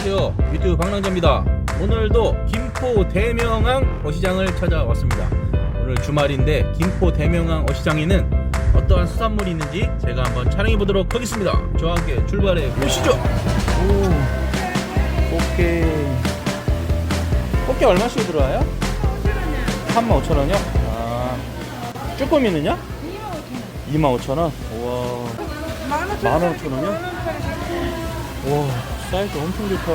안녕하세요. 유튜브 박랑자입니다. 오늘도 김포 대명항 어시장을 찾아왔습니다. 오늘 주말인데 김포 대명항 어시장에는 어떠한 수산물이 있는지 제가 한번 촬영해 보도록 하겠습니다. 저와 함께 출발해 보시죠. 오. 꽃게. 꽃게 얼마씩 들어와요? 35,000원이요? 아. 쭈꾸미는요? 25,000원. 우와. 15,000원이요? 와 사이즈 엄청 좋다.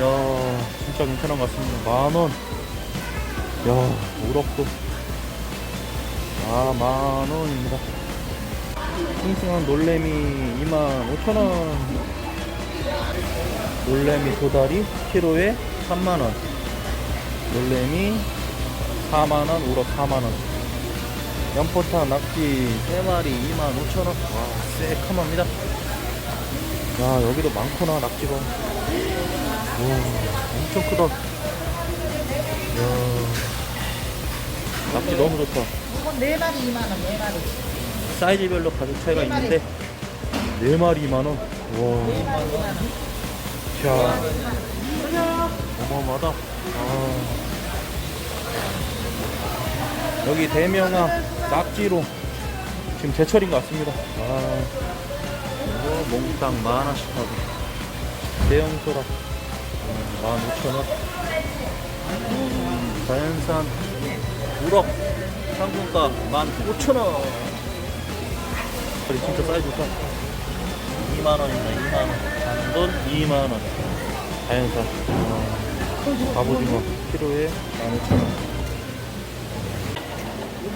야 진짜 괜찮은 것 같습니다. 만원. 야 우럭도. 아 만원입니다. 싱싱한 놀래미 25,000원. 놀래미 도다리 키로에 3만원. 놀래미 4만원 우럭 4만원. 연포탕 낙지 3마리 25,000원. 와 새카맣니다 야 여기도 많구나 낙지가 와 엄청 크다 야 낙지 너무 좋다 이건 네 마리 2만 원, 네 마리. 사이즈별로 가격 차이가 있는데 4마리 2만원 와네 마리 2만 원. 자 어마어마하다 아. 여기 대명항 낙지로 지금 제철인 것 같습니다 아. 몽땅 만원씩 하고. 대형 소라. 15,000원. 음, 자연산. 우럭. 상품가 15,000원. 진짜 사이즈 좋다. 2만원입니다 2만원. 단돈 2만원. 자연산. 어, 갑오징어 키로에 15,000원.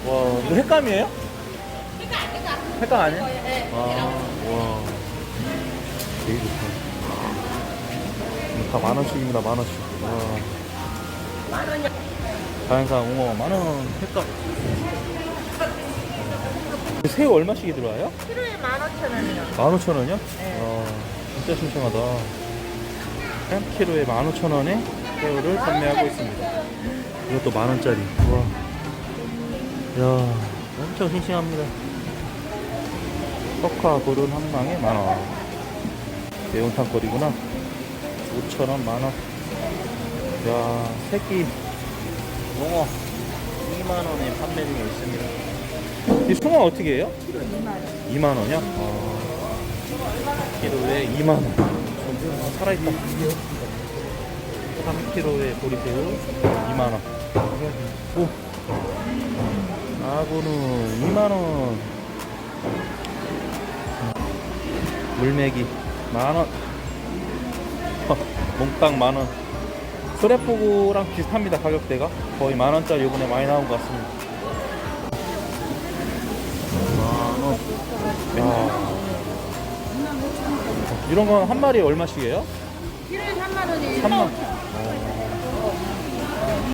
와 이거 횟감이에요? 횟감 아니에요? 아, 와 되게 좋다 다 만원씩입니다 만원씩 와 자연산 웅어 만원 횟감 새우 얼마씩이 들어와요? 키로에 15,000원이요. 15,000원이요? 아, 진짜 싱싱하다. 1kg에 15,000원에 새우를 판매하고 있습니다. 이것도 만 원짜리. 우와. 야 엄청 싱싱합니다. 석화 도른 한 망에 만 원. 매운탕 거리구나. 5,000원 만원. 야 새끼 농어 2만원에 판매 중에 있습니다. 이 숭어 어떻게 해요? 2만 원이요? 어... 키로에 2만 원. 좀 살아있다. 3kg의 보리새우 2만 원. 오. 아구는 2만 원. 물메기 만 원. 허, 몽땅 만 원. 스레포구랑 비슷합니다 가격대가 거의 만 원짜리 이번에 많이 나온 것 같습니다. 만원. 야. 이런 건 한 마리에 얼마씩이에요? 키로에 3만 원이에요. 3만.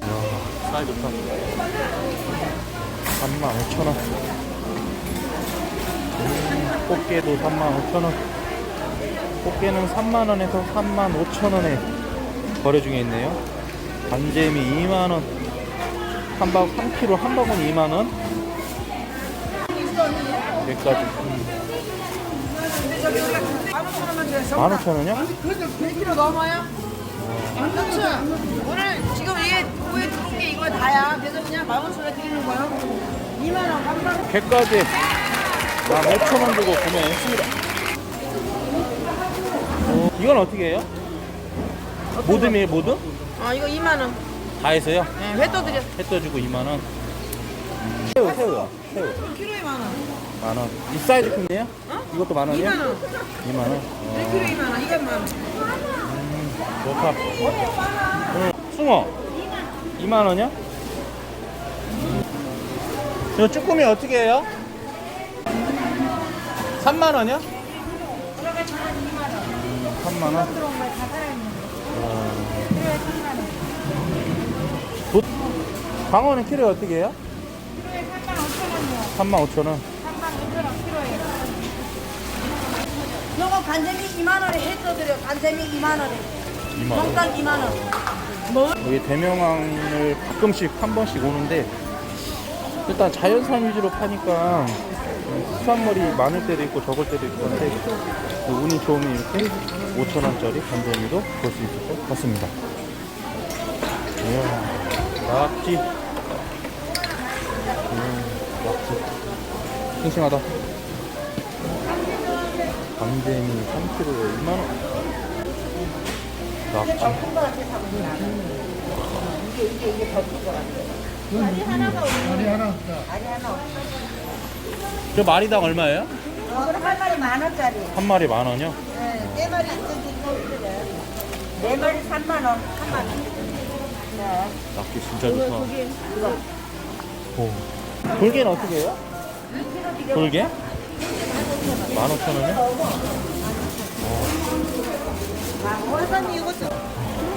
야, 사이 좋다. 3만 5천 원. 음, 꽃게도 3만 5천 원. 꽃게는 3만 원에서 3만 5천 원에 거래 중에 있네요. 반재미 2만 원. 한 박, 3kg 한 바구니 2만 원. 여기까지. 음. 15,000원이요? 100kg 넘어요? 그렇죠. 오늘 지금 이게 구에 들어온 게 이거 다야. 그래서 그냥 만 원씩에 드리는 거예요. 2만 원 감사합니다. 개까지 15,000원 주고 구매했습니다. 어, 이건 어떻게 해요? 모듬이에요, 모듬? 아 이거 2만 원. 다 해서요? 네, 회 떠 드려. 해 떠주고 2만원. 새우, 새우요. 새우. 키로에 만 원. 만원. 이 사이즈 큰데요? 어? 이것도 만원이요? 2만 원. 2만원. 1kg 2만 원. 이건 만 원. 좋다. 오늘 숭어. 2만원이요? 저 쭈꾸미 어떻게 해요? 3만원이요? 3만원. 도... 광어는 키로에 어떻게 해요? 키로에 3만 5천 원이요. 3만 5천 원. 3만 5천 원 키로에. 이거 간재미 2만 원에 해 떠드려. 간재미 2만 원에. 2만 원. 정당 2만 원. 뭐? 여기 대명항을 가끔씩 한 번씩 오는데 일단 자연산 위주로 파니까 수산물이 많을 때도 있고 적을 때도 있고 한데 운이 좋으면 이렇게 5천원짜리 간장미도 볼 수 있을 것 같습니다. 이야, 낙지. 음, 낙지. 싱싱하다. 간장미 3kg에 2만원. 낙지. 저 마리당 얼마예요? 이거는 한 마리 만 원짜리. 한 마리 만 원이요? 네, 네 마리 네 마리 3만 원. 3만 원. 네. 낙지 진짜 좋다. 오. 돌개는 어떻게 해요? 돌개? 만 오천 원이요? 월산이 이것도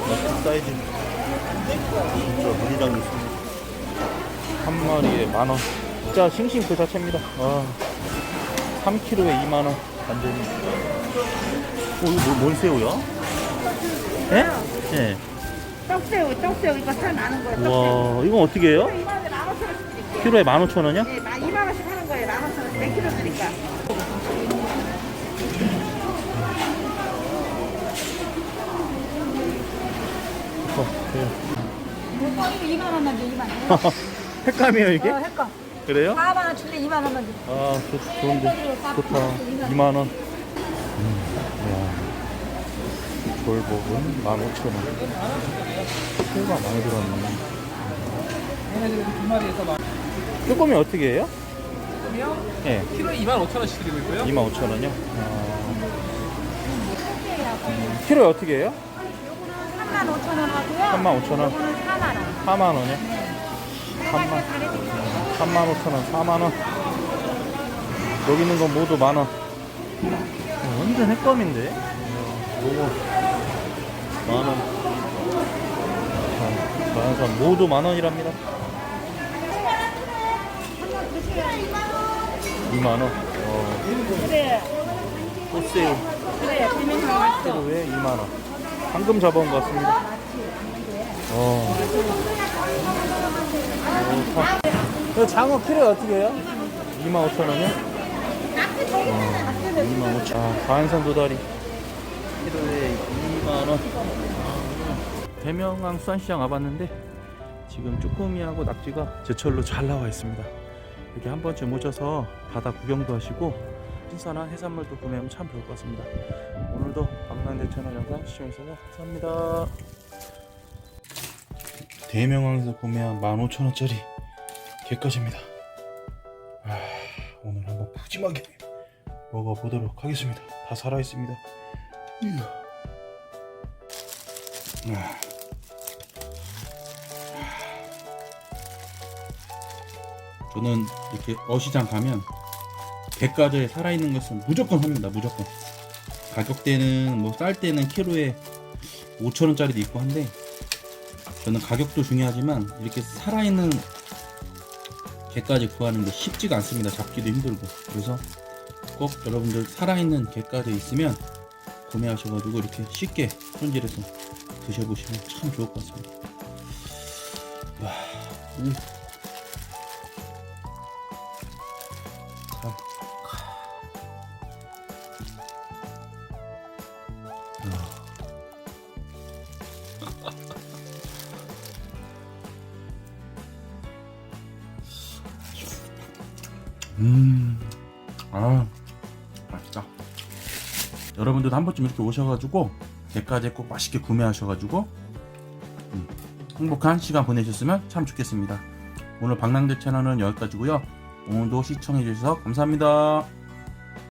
낙지 사이즈. 진짜 무리당 있습니다. 한 마리에 만 원. 진짜 싱싱 그 자체입니다. 아. 3kg에 2만 원. 완전히. 오, 이거 뭐, 뭔 새우야? 예? 예. 떡새우, 떡새우 이거 다 나는 거예요. 와, 이건 어떻게 해요? 2만 원에 만 오천 원씩 드릴게요. 키로에 15,000원이요? 네, 2만 원씩 하는 거예요. 만 오천 원. 몇 킬로 드릴까? 어, 네. 이거 2만 원만 줘, 2만 원. 횟감이에요, 이게? 어, 했거. 그래요? 4만 원 줄래 2만 원만 줘. 아, 좋, 네, 좋은데. 좋다. 2만 음, 원. 돌복은 15,000원. 새우가 많이 들었네. 쪼꼬미 어떻게 해요? 그러면 키로에 2만 5천 원씩 드리고 있고요. 25,000원이요? 아. 음, 키로에 어떻게 해요? 요거는 3만 5천 원 하고요. 35,000원. 4만 원. 4만 원이요? 네. 네. 해가지고 네 잘해드릴게요. 35,000원, 4만원. 여기 있는 건 모두 만원. 어, 완전 핵감인데? 요거. 만원. 어, 만원, 모두 만원이랍니다. 2만원. 어. 그래. 꽃세요. 그래, 비밀 왜 2만원? 황금 잡아온 것 같습니다. 어. 좋다. 이거 장어 키로에 어떻게 해요? 25,000원이요? 어, 25,000원. 아, 가안산 도다리. 키로에 2만원. 대명항 수산시장 와봤는데 지금 쭈꾸미하고 낙지가 제철로 잘 나와 있습니다. 여기 한 번쯤 오셔서 바다 구경도 하시고 신선한 해산물도 구매하면 참 좋을 것 같습니다. 오늘도 방랑대 채널 영상 시청해주셔서 감사합니다. 대명항에서 구매한 15,000원짜리 개까지입니다. 아, 오늘 한번 푸짐하게 먹어보도록 하겠습니다. 다 살아있습니다. 이야. 아. 저는 이렇게 어시장 가면 개까지 살아있는 것은 무조건 삽니다. 무조건. 가격대는 뭐 쌀 때는 키로에 5천원짜리도 있고 한데 저는 가격도 중요하지만 이렇게 살아있는 개까지 구하는 게 쉽지가 않습니다. 잡기도 힘들고 그래서 꼭 여러분들 살아있는 개까지 있으면 구매하셔가지고 이렇게 쉽게 손질해서 드셔보시면 참 좋을 것 같습니다. 와, 음. 음, 아, 맛있다. 여러분들도 한 번쯤 이렇게 오셔가지고 개까지 꼭 맛있게 구매하셔가지고 음, 행복한 시간 보내셨으면 참 좋겠습니다. 오늘 방랑대 채널은 여기까지고요. 오늘도 시청해주셔서 감사합니다.